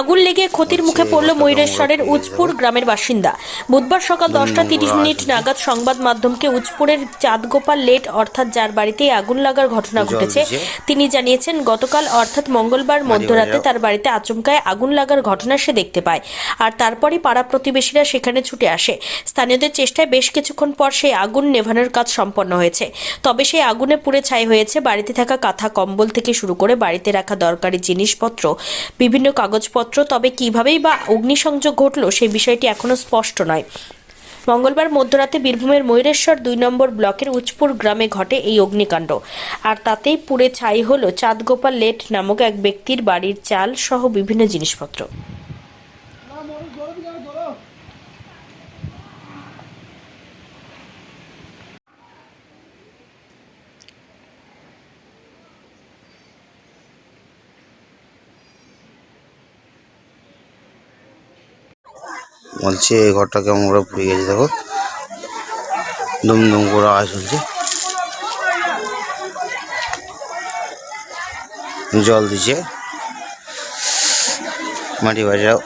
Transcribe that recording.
আগুন লেগে ক্ষতির মুখে পড়ল ময়ূরেশ্বরের উজপুর গ্রামের বাসিন্দা। বুধবার সকাল দশটা তিরিশ মিনিট নাগাদ সংবাদ মাধ্যমকে উজপুরের চাঁদগোপাল লেট অর্থাৎ যার বাড়িতে আগুন লাগার ঘটনা ঘটেছে তিনি জানিয়েছেন গতকাল অর্থাৎ মঙ্গলবার মধ্যরাতে তার বাড়িতে আচমকায় আগুন লাগার ঘটনা সে দেখতে পায়। আর তারপরই পাড়া প্রতিবেশীরা সেখানে ছুটে আসে। স্থানীয়দের চেষ্টায় বেশ কিছুক্ষণ পর সেই আগুন নেভানোর কাজ সম্পন্ন হয়েছে। তবে সেই আগুনে পুড়ে ছাই হয়েছে বাড়িতে থাকা কাঁথা কম্বল থেকে শুরু করে বাড়িতে রাখা দরকারি জিনিসপত্র বিভিন্ন কাগজপত্র তবে কিভাবেই বা অগ্নিসংযোগ ঘটল সেই বিষয়টি এখনও স্পষ্ট নয়। মঙ্গলবার মধ্যরাতে বীরভূমের ময়ূরেশ্বর দুই নম্বর ব্লকের উচপুর গ্রামে ঘটে এই অগ্নিকাণ্ড। আর তাতেই পুড়ে ছাই হলো চাঁদগোপাল লেট নামক এক ব্যক্তির বাড়ির চাল সহ বিভিন্ন জিনিসপত্র। বলছে, এই ঘরটা কেমন করে পুড়ে গেছে দেখো। দুমদুম দুম করে আওয়াজ হচ্ছে জল দিছে মাটি বাড়িরাও